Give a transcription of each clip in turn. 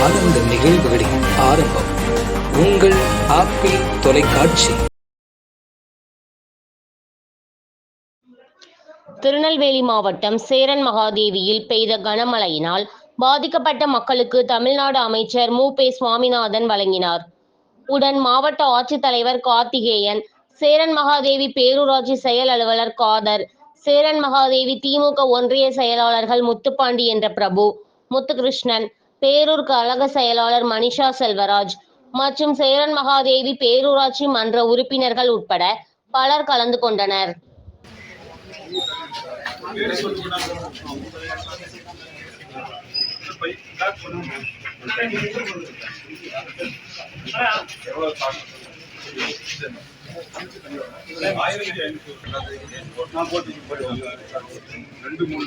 ஆனந்த நிகழ்வுகளின் ஆரம்பம். உங்கள் ஆப்பிள் தொலைக்காட்சி. திருநெல்வேலி மாவட்டம் சேரன் மகாதேவியில் பெய்த கனமழையினால் பாதிக்கப்பட்ட மக்களுக்கு தமிழ்நாடு அமைச்சர் மு. பே. சுவாமிநாதன் வழங்கினார். உடன் மாவட்ட ஆட்சித்தலைவர் கார்த்திகேயன் சேரன் மகாதேவி பேரூராட்சி செயல் அலுவலர் காதர் சேரன் மகாதேவி திமுக ஒன்றிய செயலாளர்கள் முத்துப்பாண்டி என்ற பிரபு முத்துகிருஷ்ணன் பேரூர் கழக செயலாளர் மனிஷா செல்வராஜ் மற்றும் சேரன் மகாதேவி பேரூராட்சி மன்ற உறுப்பினர்கள் உட்பட பலர் கலந்து கொண்டனர். ரெண்டு மூணு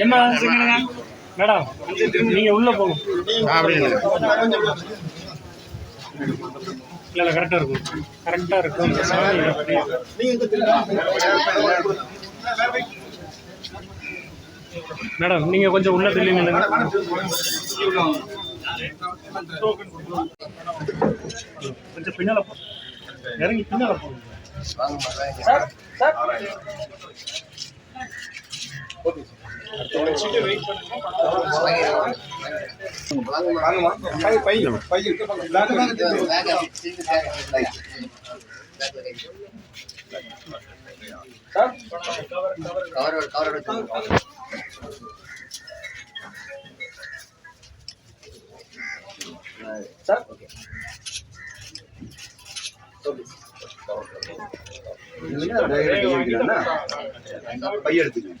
என்ன மேடம் நீங்க உள்ள போகும் இல்ல இல்ல கரெக்டா இருக்கும் கரெக்டா இருக்கும் மேடம் நீங்க கொஞ்சம் உள்ள தெரியுங்க கொஞ்சம் பின்னால போ இறங்கி பின்னால போங்க வாங்கம்மா பை பை பை இருக்கு பிளாக் பை எடுத்துக்கங்க